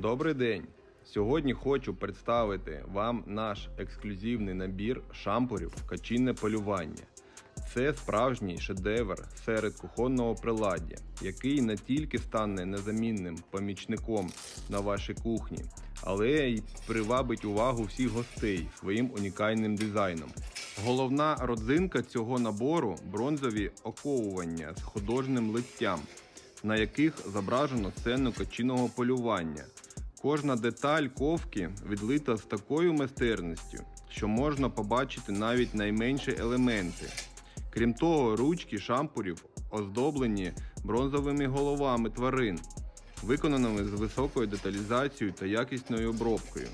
Добрий день! Сьогодні хочу представити вам наш ексклюзивний набір шампурів качинне полювання. Це справжній шедевр серед кухонного приладдя, який не тільки стане незамінним помічником на вашій кухні, але й привабить увагу всіх гостей своїм унікальним дизайном. Головна родзинка цього набору бронзові оковування з художнім литтям, на яких зображено сцену качиного полювання. Кожна деталь ковки відлита з такою майстерністю, що можна побачити навіть найменші елементи. Крім того, ручки шампурів оздоблені бронзовими головами тварин, виконаними з високою деталізацією та якісною обробкою.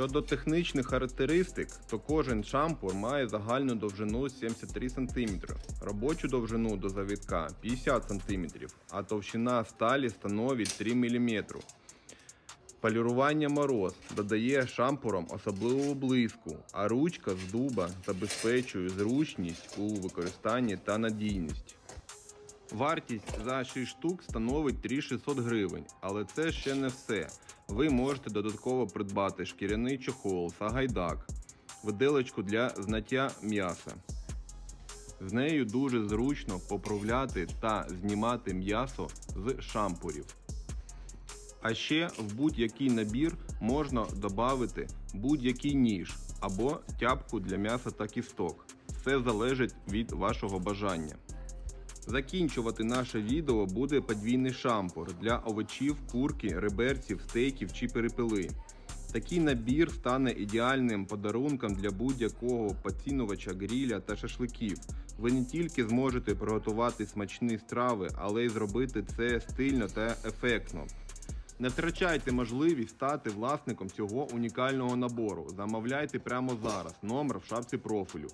Щодо технічних характеристик, то кожен шампур має загальну довжину 73 см, робочу довжину до завітка 50 см, а товщина сталі становить 3 мм. Полірування мороз додає шампурам особливу блиску, а ручка з дуба забезпечує зручність у використанні та надійність. Вартість за 6 штук становить 3600 гривень, але це ще не все. Ви можете додатково придбати шкіряний чохол, сагайдак, виделочку для знаття м'яса. З нею дуже зручно поправляти та знімати м'ясо з шампурів. А ще в будь-який набір можна додати будь-який ніж або тяпку для м'яса та кісток. Все залежить від вашого бажання. Закінчувати наше відео буде подвійний шампур для овочів, курки, реберців, стейків чи перепили. Такий набір стане ідеальним подарунком для будь-якого поцінувача гріля та шашликів. Ви не тільки зможете приготувати смачні страви, але й зробити це стильно та ефектно. Не втрачайте можливість стати власником цього унікального набору. Замовляйте прямо зараз. Номер в шапці профілю.